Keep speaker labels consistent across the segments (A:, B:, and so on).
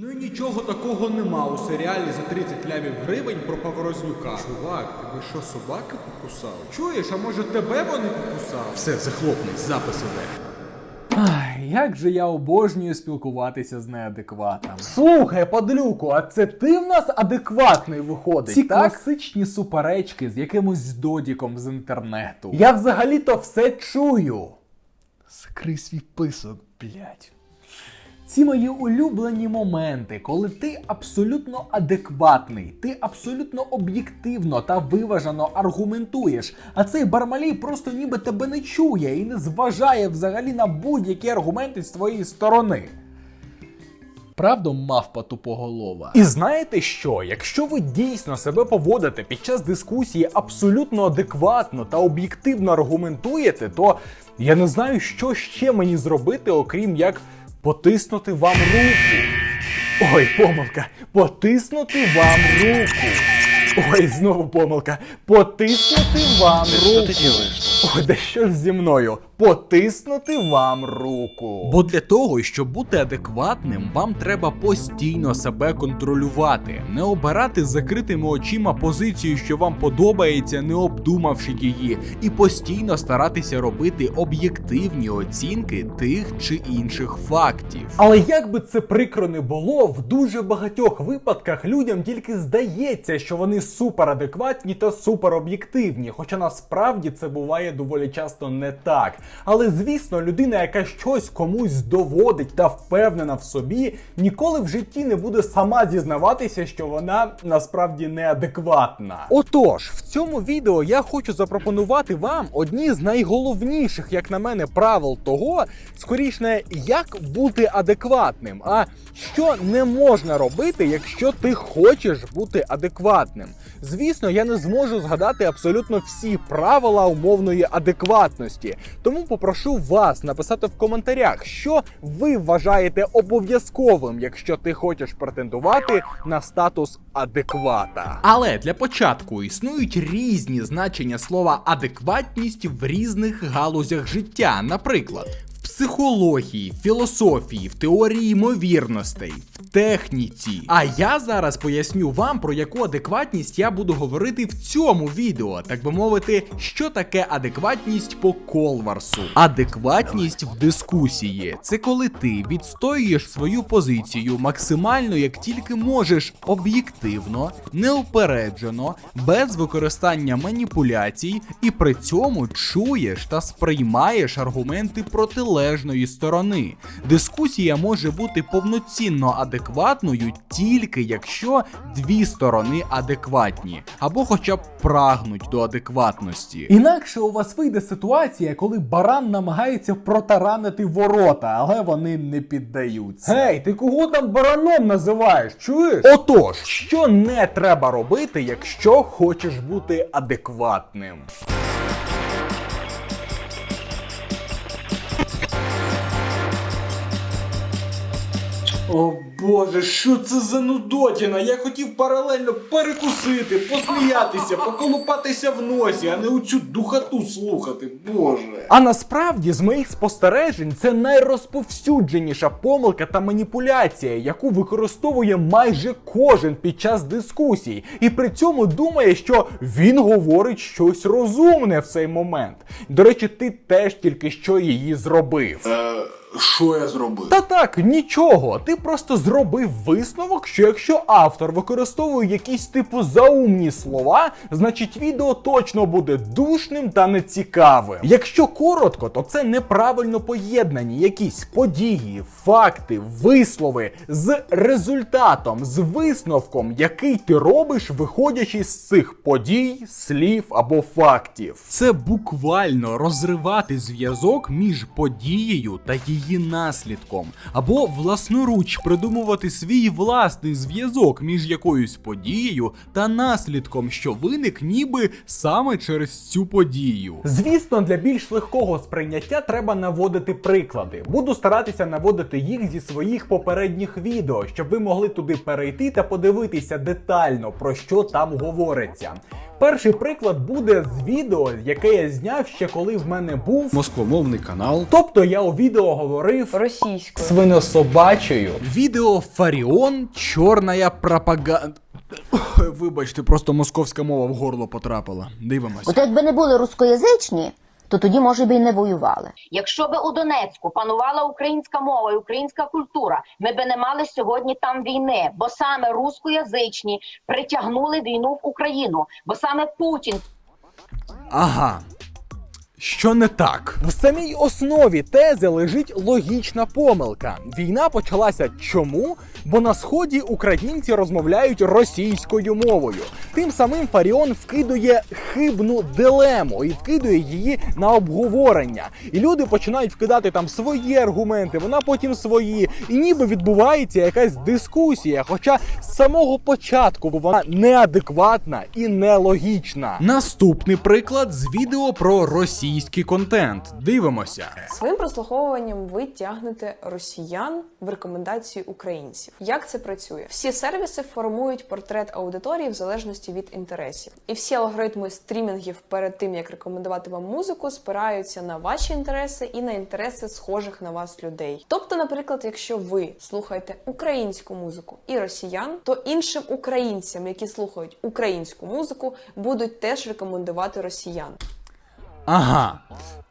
A: Ну і нічого такого нема у серіалі за 30 лямів гривень про Поворознюка. Чувак, тебе що, собаки покусав? Чуєш, а може тебе вони покусав? Все, захлопнись, запис іде.
B: Ай, як же я обожнюю спілкуватися з неадекватом. Слухай, падлюку, а це ти в нас адекватний виходить? Ці
C: так?
B: класичні суперечки з якимось додіком з інтернету. Я взагалі-то все чую.
C: Скрий свій писок, блядь.
B: Ці мої улюблені моменти, коли ти абсолютно адекватний, ти абсолютно об'єктивно та виважено аргументуєш, а цей бармалій просто ніби тебе не чує і не зважає взагалі на будь-які аргументи з твоєї сторони. Правда, мавпа тупоголова. І знаєте що? Якщо ви дійсно себе поводите під час дискусії абсолютно адекватно та об'єктивно аргументуєте, то я не знаю, що ще мені зробити, окрім як потиснути вам руку. Ой, помилка. Потиснути вам руку. Ой, знову помилка. Потиснути вам руку.
D: ты делаешь?
B: Ой, да що ж зі мною? Потиснути вам руку. Бо для того, щоб бути адекватним, вам треба постійно себе контролювати, не обирати закритими очима позицію, що вам подобається, не обдумавши її, і постійно старатися робити об'єктивні оцінки тих чи інших фактів. Але як би це прикро не було, в дуже багатьох випадках людям тільки здається, що вони суперадекватні та супероб'єктивні, хоча насправді це буває доволі часто не так. Але звісно, людина, яка щось комусь доводить та впевнена в собі, ніколи в житті не буде сама зізнаватися, що вона насправді неадекватна. Отож, в цьому відео я хочу запропонувати вам одні з найголовніших, як на мене, правил того, скоріш не як бути адекватним, а що не можна робити, якщо ти хочеш бути адекватним. Звісно, я не зможу згадати абсолютно всі правила умовної адекватності. Тому попрошу вас написати в коментарях, що ви вважаєте обов'язковим, якщо ти хочеш претендувати на статус адеквата. Але для початку існують різні значення слова адекватність в різних галузях життя. Наприклад, в психології, філософії, в теорії ймовірностей, в техніці. А я зараз поясню вам, про яку адекватність я буду говорити в цьому відео, так би мовити, що таке адекватність по колварсу. Адекватність в дискусії це коли ти відстоюєш свою позицію максимально як тільки можеш об'єктивно, неупереджено, без використання маніпуляцій, і при цьому чуєш та сприймаєш аргументи протилежної сторони. Дискусія може бути повноцінно адекватною тільки якщо дві сторони адекватні, або хоча б прагнуть до адекватності. Інакше у вас вийде ситуація, коли баран намагається протаранити ворота, але вони не піддаються. Гей, ти кого там бараном називаєш? Чуєш? Отож, що не треба робити, якщо хочеш бути адекватним?
A: О боже, що це за нудотіна? Я хотів паралельно перекусити, посміятися, поколупатися в носі, а не оцю духоту слухати. Боже.
B: А насправді, з моїх спостережень, це найрозповсюдженіша помилка та маніпуляція, яку використовує майже кожен під час дискусій, і при цьому думає, що він говорить щось розумне в цей момент. До речі, ти теж тільки що її зробив.
A: Що я зробив?
B: Та так, нічого. Ти просто зробив висновок, що якщо автор використовує якісь типу заумні слова, значить відео точно буде душним та нецікавим. Якщо коротко, то це неправильно поєднані якісь події, факти, вислови з результатом, з висновком, який ти робиш, виходячи з цих подій, слів або фактів. Це буквально розривати зв'язок між подією та її наслідком, або власноруч придумувати свій власний зв'язок між якоюсь подією та наслідком, що виник ніби саме через цю подію. Звісно, для більш легкого сприйняття треба наводити приклади. Буду старатися наводити їх зі своїх попередніх відео, щоб ви могли туди перейти та подивитися детально про що там говориться. Перший приклад буде з відео, яке я зняв ще коли в мене був
A: Москвомовний канал.
B: Тобто я у відео говорив
D: Російською.
B: свинособачою. Відео Фаріон чорна пропаганда. Вибачте, просто московська мова в горло потрапила. Дивимось.
E: От якби не були рускоязичні, то тоді, може би, і не воювали.
F: Якщо би у Донецьку панувала українська мова і українська культура, ми би не мали сьогодні там війни, бо саме рускоязичні притягнули війну в Україну, бо саме Путін
B: Ага. Що не так? В самій основі тези лежить логічна помилка. Війна почалася чому? Бо на сході українці розмовляють російською мовою. Тим самим Фаріон вкидує хибну дилему і вкидує її на обговорення. І люди починають вкидати там свої аргументи, вона потім свої. І ніби відбувається якась дискусія. Хоча з самого початку вона неадекватна і нелогічна. Наступний приклад з відео про російський контент. Дивимося.
D: Своїм прослуховуванням ви тягнете росіян в рекомендації українців. Як це працює? Всі сервіси формують портрет аудиторії в залежності від інтересів, і всі алгоритми стрімінгів перед тим як рекомендувати вам музику, спираються на ваші інтереси і на інтереси схожих на вас людей. Тобто, наприклад, якщо ви слухаєте українську музику і росіян, то іншим українцям, які слухають українську музику, будуть теж рекомендувати росіян.
B: Ага,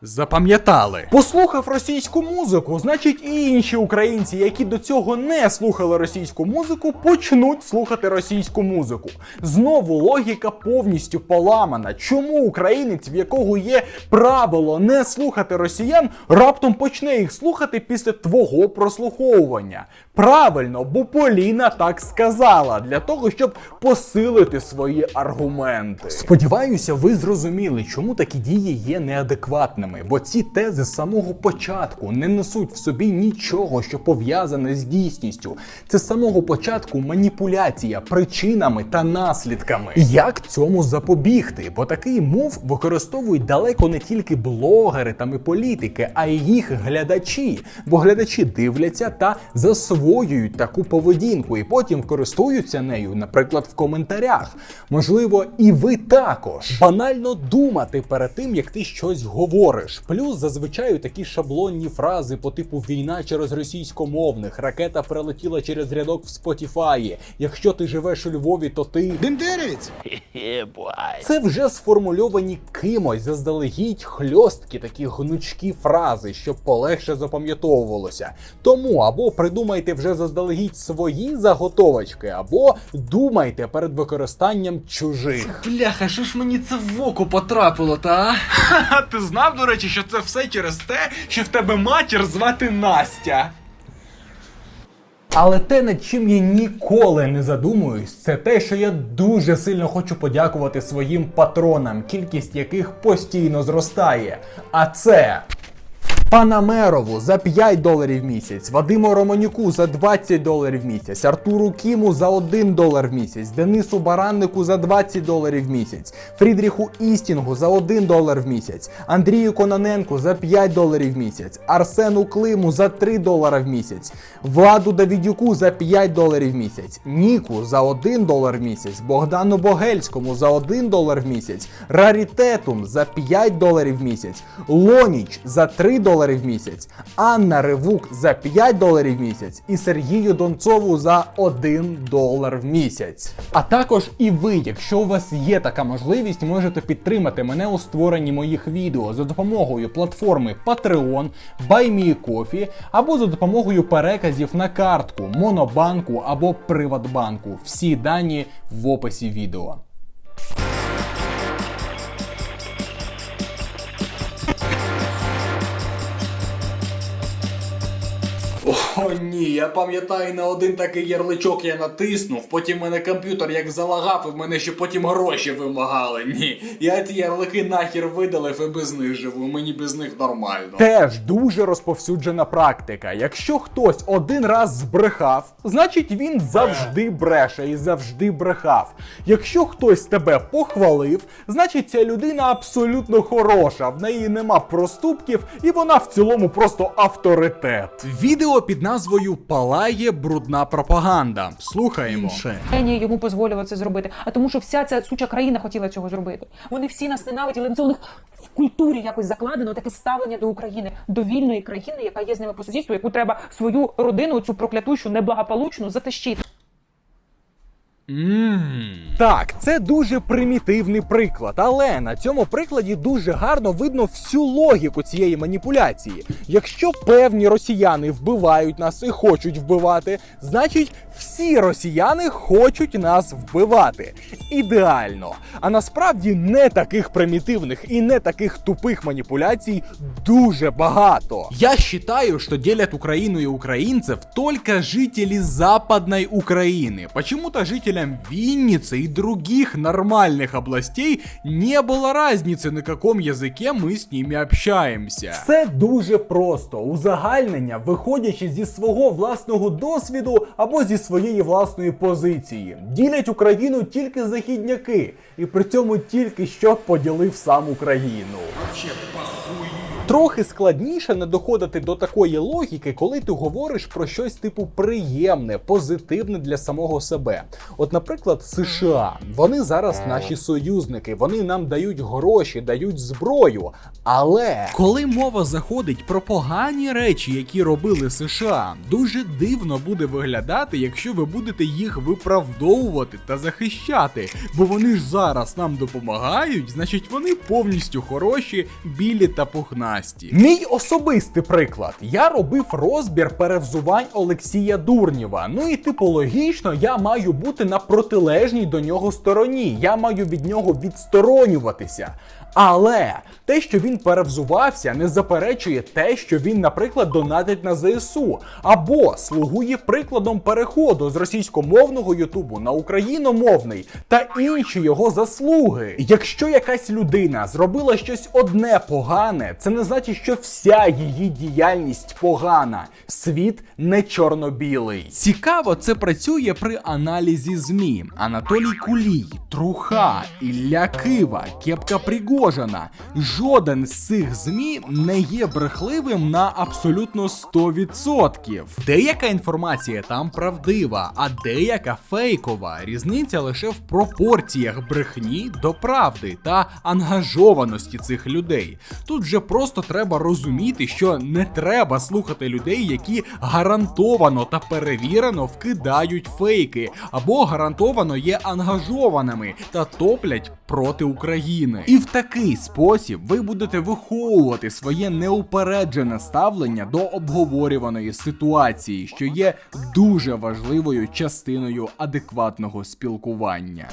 B: запам'ятали. Послухав російську музику, значить і інші українці, які до цього не слухали російську музику, почнуть слухати російську музику. Знову логіка повністю поламана. Чому українець, в якого є правило не слухати росіян, раптом почне їх слухати після твого прослуховування? Правильно, бо Поліна так сказала для того, щоб посилити свої аргументи. Сподіваюся, ви зрозуміли, чому такі дії є неадекватними, бо ці тези з самого початку не несуть в собі нічого, що пов'язане з дійсністю. Це з самого початку маніпуляція причинами та наслідками. Як цьому запобігти? Бо такий мов використовують далеко не тільки блогери та ми політики, а й їх глядачі. Бо глядачі дивляться та засвоюють таку поведінку і потім користуються нею, наприклад, в коментарях. Можливо, і ви також банально думати перед тим, як ти щось говориш. Плюс зазвичай такі шаблонні фрази по типу війна через російськомовних, ракета прилетіла через рядок в Спотіфаї. Якщо ти живеш у Львові, то ти
A: Бендерівець!
B: це вже сформульовані кимось заздалегідь хльосткі такі гнучкі фрази, щоб полегше запам'ятовувалося. Тому або придумайте вже заздалегідь свої заготовочки, або думайте перед використанням чужих.
A: Бляха, що ж мені це в око потрапило, та?
B: А ти знав, до речі, що це все через те, що в тебе матір звати Настя. Але те, над чим я ніколи не задумуюсь, це те, що я дуже сильно хочу подякувати своїм патронам, кількість яких постійно зростає. А це. Панамерову за 5 доларів в місяць, Вадиму Романюку за 20 доларів в місяць, Артуру Кіму за 1 долар в місяць, Денису Бараннику за 20 доларів в місяць, Фрідріху Істінгу за 1 долар в місяць, Андрію Кононенку за 5 доларів в місяць, Арсену Климу за 3 долара в місяць, Владу Давідюку за 5 доларів в місяць, Ніку за 1 долар в місяць, Богдану Богельському за 1 долар в місяць, Раритетум за 5 доларів в місяць, Лоніч за 3 долари в місяць, Анна Ревук за 5 доларів в місяць і Сергію Донцову за 1 долар в місяць. А також і ви, якщо у вас є така можливість, можете підтримати мене у створенні моїх відео за допомогою платформи Patreon, BuyMeCoffee або за допомогою переказів на картку Монобанку або Приватбанку. Всі дані в описі відео.
A: О, ні, я пам'ятаю, на один такий ярличок я натиснув, потім мене комп'ютер як залагав, і в мене ще потім гроші вимагали. Ні, я ці ярлики нахер видалив і без них живу, мені без них нормально.
B: Теж дуже розповсюджена практика. Якщо хтось один раз збрехав, значить він завжди бреше і завжди брехав. Якщо хтось тебе похвалив, значить ця людина абсолютно хороша, в неї нема проступків, і вона в цілому просто авторитет. Відео під назвою Палає брудна пропаганда. Слухаємо.
G: Йому дозволило це зробити, а тому, що вся ця суча країна хотіла цього зробити. Вони всі нас ненавиділи. Це у них в культурі якось закладено таке ставлення до України, до вільної країни, яка є з ними по сусідству, яку треба свою родину, цю проклятущу, неблагополучну, затащити.
B: Так, це дуже примітивний приклад, але на цьому прикладі дуже гарно видно всю логіку цієї маніпуляції. Якщо певні росіяни вбивають нас і хочуть вбивати, значить всі росіяни хочуть нас вбивати. Ідеально. А насправді не таких примітивних і не таких тупих маніпуляцій дуже багато. Я считаю, что делят Украину и украинцев только жители Западной Украины. Почему-то жителям Винницы и других нормальных областей не было разницы, на каком языке мы с ними общаемся. Все дуже просто. Узагальнення, виходячи зі свого власного досвіду або зі своєї власної позиції. Ділять Україну тільки західняки, і при цьому тільки що поділив сам Україну. Трохи складніше не доходити до такої логіки, коли ти говориш про щось типу приємне, позитивне для самого себе. От, наприклад, США. Вони зараз наші союзники, вони нам дають гроші, дають зброю. Але коли мова заходить про погані речі, які робили США, дуже дивно буде виглядати, якщо ви будете їх виправдовувати та захищати. Бо вони ж зараз нам допомагають, значить вони повністю хороші, білі та пухнасті. Мій особистий приклад. Я робив розбір перевзувань Олексія Дурнєва. Ну і типологічно я маю бути на протилежній до нього стороні. Я маю від нього відсторонюватися. Але те, що він перевзувався, не заперечує те, що він, наприклад, донатить на ЗСУ, або слугує прикладом переходу з російськомовного Ютубу на україномовний та інші його заслуги. Якщо якась людина зробила щось одне погане, це не значить, що вся її діяльність погана. Світ не чорно-білий. Цікаво, це працює при аналізі ЗМІ. Анатолій Кулій, Труха, Ілля Кива, Кепка Пригожина. Жоден з цих ЗМІ не є брехливим на абсолютно 100%. Деяка інформація там правдива, а деяка фейкова. Різниця лише в пропорціях брехні до правди та ангажованості цих людей. Тут вже просто треба розуміти, що не треба слухати людей, які гарантовано та перевірено вкидають фейки, або гарантовано є ангажованими та топлять проти України. І в такий спосіб ви будете виховувати своє неупереджене ставлення до обговорюваної ситуації, що є дуже важливою частиною адекватного спілкування.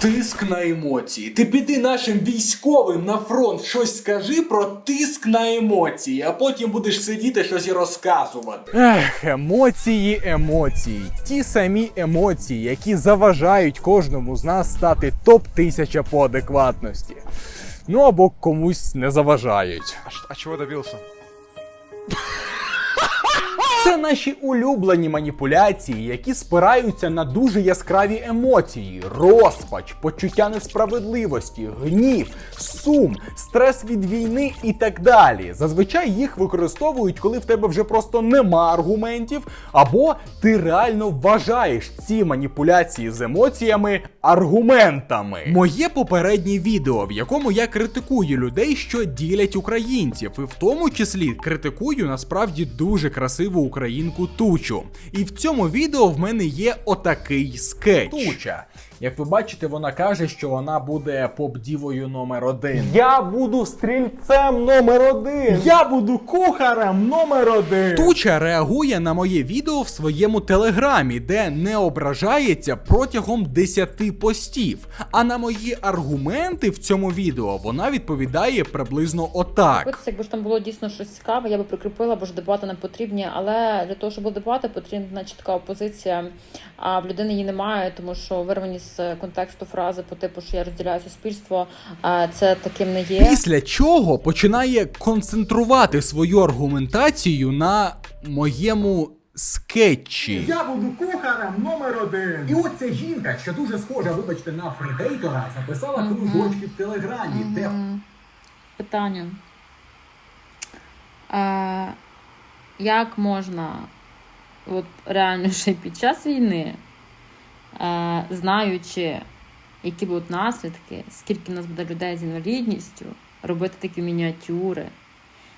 A: Тиск на емоції. Ти піди нашим військовим на фронт щось скажи про тиск на емоції, а потім будеш сидіти щось і розказувати.
B: Ех, емоції, емоції. Ті самі емоції, які заважають кожному з нас стати топ-1000 по адекватності. Ну або комусь не заважають.
C: А чего добился?
B: Це наші улюблені маніпуляції, які спираються на дуже яскраві емоції: розпач, почуття несправедливості, гнів, сум, стрес від війни і так далі. Зазвичай їх використовують, коли в тебе вже просто нема аргументів, або ти реально вважаєш ці маніпуляції з емоціями аргументами. Моє попереднє відео, в якому я критикую людей, що ділять українців, і в тому числі критикую насправді дуже красиву українку Тучу. І в цьому відео в мене є отакий скетч. Туча. Як ви бачите, вона каже, що вона буде поп-дівою номер один. Я буду стрільцем номер один. Я буду кухарем номер один. Туча реагує на моє відео в своєму телеграмі, де не ображається протягом 10 постів. А на мої аргументи в цьому відео вона відповідає приблизно отак.
H: Якби ж там було дійсно щось цікаве, я би прикріпила, бо ж дебати нам потрібні. Але для того, щоб були дебати, потрібна чітка опозиція. А в людини її немає, тому що вирвані з контексту фрази по типу, що я розділяю суспільство, а це таким не є.
B: Після чого починає концентрувати свою аргументацію на моєму скетчі.
I: Я буду кухарем номер один. І от ця жінка, що дуже схожа, вибачте, на Фредейтора, записала кружочки в телеграмі, де
H: Питання. Е, як можна, от реально ще й під час війни, знаючи, які будуть наслідки, скільки в нас буде людей з інвалідністю, робити такі мініатюри,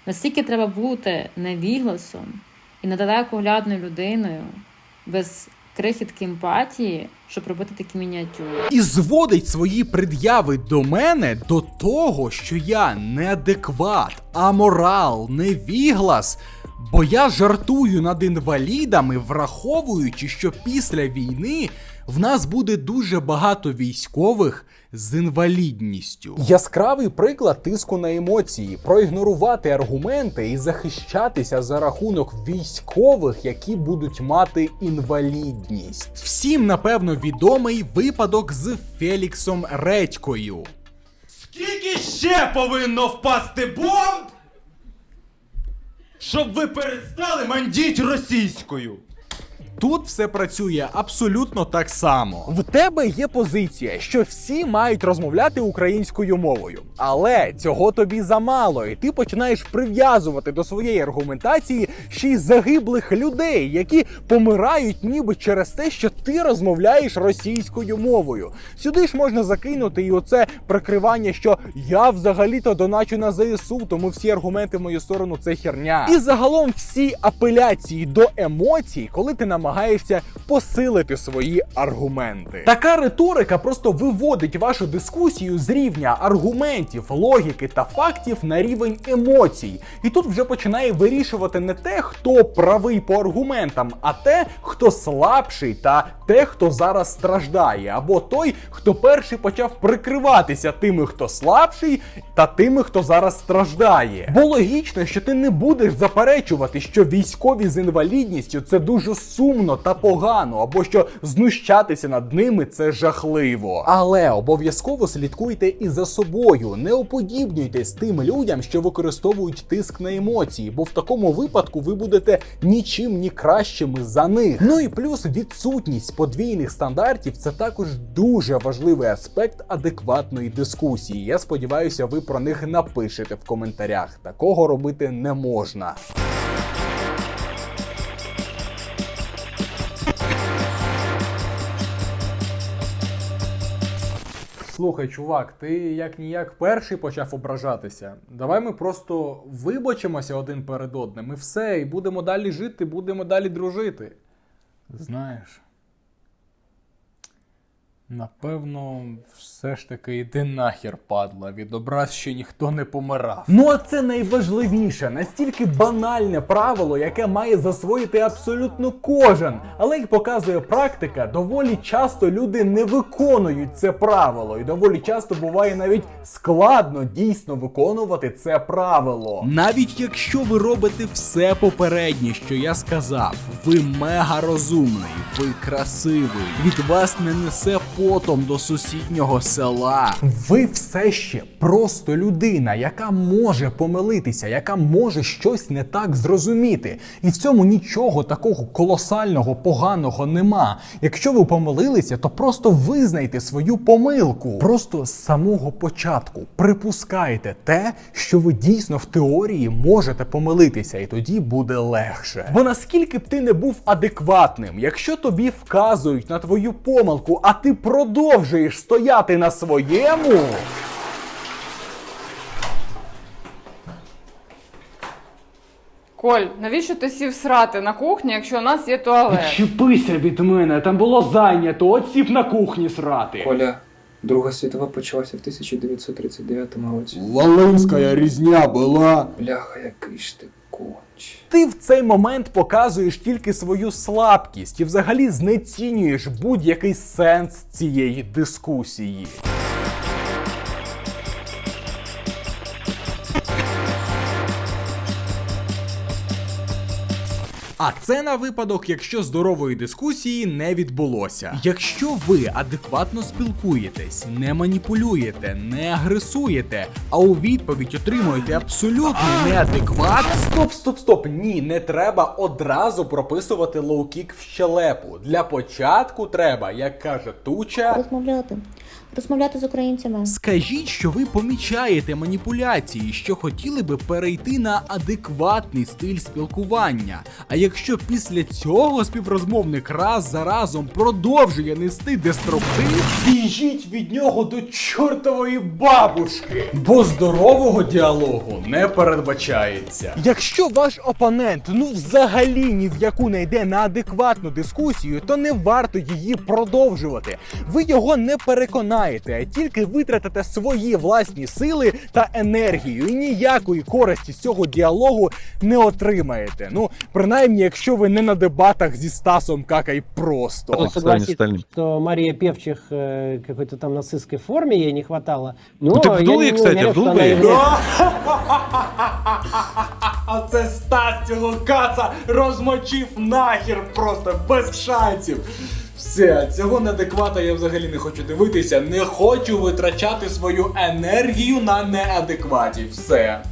H: наскільки треба бути невігласом і недалекоглядною людиною, без крихітки емпатії, щоб робити такі мініатюри.
B: і зводить свої пред'яви до мене до того, що я неадекват, аморал, невіглас. Бо я жартую над інвалідами, враховуючи, що після війни в нас буде дуже багато військових з інвалідністю. Яскравий приклад тиску на емоції, проігнорувати аргументи і захищатися за рахунок військових, які будуть мати інвалідність. Всім напевно відомий випадок з Феліксом Редькою.
J: Скільки ще повинно впасти бомб, щоб ви перестали мандіть російською?
B: Тут все працює абсолютно так само. В тебе є позиція, що всі мають розмовляти українською мовою, але цього тобі замало, і ти починаєш прив'язувати до своєї аргументації ще й загиблих людей, які помирають ніби через те, що ти розмовляєш російською мовою. Сюди ж можна закинути і оце прикривання, що я взагалі-то доначу на ЗСУ, тому всі аргументи в мою сторону це херня. І загалом всі апеляції до емоцій, коли ти намагаєшся посилити свої аргументи. Така риторика просто виводить вашу дискусію з рівня аргументів, логіки та фактів на рівень емоцій. І тут вже починає вирішувати не те, хто правий по аргументам, а те, хто слабший та те, хто зараз страждає, або той, хто перший почав прикриватися тими, хто слабший, та тими, хто зараз страждає. Бо логічно, що ти не будеш заперечувати, що військові з інвалідністю це дуже сумно та погано, або що знущатися над ними це жахливо. Але обов'язково слідкуйте і за собою, не уподібнюйтесь тим людям, що використовують тиск на емоції, бо в такому випадку ви будете нічим ні кращими за них. Ну і плюс відсутність подвійних стандартів це також дуже важливий аспект адекватної дискусії. Я сподіваюся, ви про них напишете в коментарях. Такого робити не можна. Слухай, чувак, ти як ніяк перший почав ображатися. Давай ми просто вибачимося один перед одним і все, і будемо далі жити, будемо далі дружити. Знаєш. Напевно, все ж таки йди нахер, падла. Від образ ще ніхто не помирав. Ну а це найважливіше, настільки банальне правило, яке має засвоїти абсолютно кожен. Але як показує практика, доволі часто люди не виконують це правило, і доволі часто буває навіть складно дійсно виконувати це правило. Навіть якщо ви робите все попереднє, що я сказав, ви мега розумний, ви красивий, від вас не несе потом до сусіднього села. Ви все ще просто людина, яка може помилитися, яка може щось не так зрозуміти. І в цьому нічого такого колосального, поганого нема. Якщо ви помилилися, то просто визнайте свою помилку. Просто з самого початку припускайте те, що ви дійсно в теорії можете помилитися, і тоді буде легше. Бо наскільки б ти не був адекватним, якщо тобі вказують на твою помилку, а ти продовжуєш стояти на своєму.
K: Коль, навіщо ти сів срати на кухні, якщо у нас є туалет?
C: Чіпися від мене, там було зайнято, от сів на кухні срати.
L: Коля, Друга світова почалася в 1939 році.
B: Волинська різня була.
L: Бляха, який ж ти конч.
B: Ти в цей момент показуєш тільки свою слабкість і взагалі знецінюєш будь-який сенс цієї дискусії. А це на випадок, якщо здорової дискусії не відбулося. Якщо ви адекватно спілкуєтесь, не маніпулюєте, не агресуєте, а у відповідь отримуєте абсолютний неадекват. Стоп, стоп, стоп. Ні, не треба одразу прописувати лоу-кік в щелепу. Для початку треба, як каже туча.
E: Розмовляти. Розмовляти з українцями.
B: Скажіть, що ви помічаєте маніпуляції, що хотіли би перейти на адекватний стиль спілкування. А якщо після цього співрозмовник раз за разом продовжує нести деструктив, біжіть від нього до чортової бабушки, бо здорового діалогу не передбачається. Якщо ваш опонент ну взагалі ні в яку не йде на адекватну дискусію, то не варто її продовжувати. Ви його не переконаєте, а тільки витратите свої власні сили та енергію, і ніякої користі з цього діалогу не отримаєте. Ну, принаймні, якщо ви не на дебатах зі Стасом какай просто.
M: согласен, что Мария Певчих э, какой-то там нацистской форме ей не хватало. Но
J: ты
M: я
J: вдул
M: не
J: ей, кстати,
M: уверен,
J: вдул
M: что
J: бы
M: она
J: ей?
M: является-
A: А це Стас цього каца розмочив нахер просто без шансів. Все, цього неадеквата я взагалі не хочу дивитися. Не хочу витрачати свою енергію на неадекваті. Все.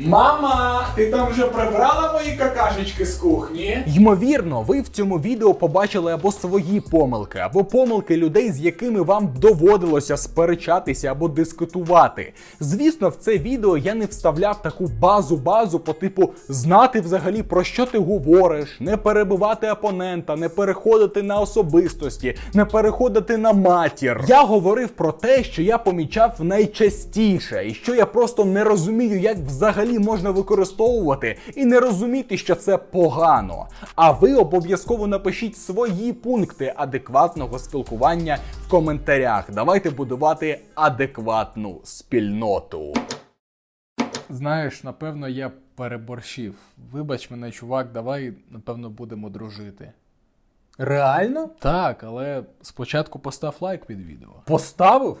A: Мама, ти там вже прибрала мої какашечки з кухні?
B: Ймовірно, ви в цьому відео побачили або свої помилки, або помилки людей, з якими вам доводилося сперечатися або дискутувати. Звісно, в це відео я не вставляв таку базу-базу по типу знати взагалі про що ти говориш, не перебивати опонента, не переходити на особистості, не переходити на матір. Я говорив про те, що я помічав найчастіше, і що я просто не розумію, як взагалі можна використовувати, і не розуміти, що це погано. А ви обов'язково напишіть свої пункти адекватного спілкування в коментарях. Давайте будувати адекватну спільноту. Знаєш, напевно, я переборщив. Вибач мене, чувак, давай, напевно, будемо дружити. Реально? Так, але спочатку постав лайк під відео. Поставив?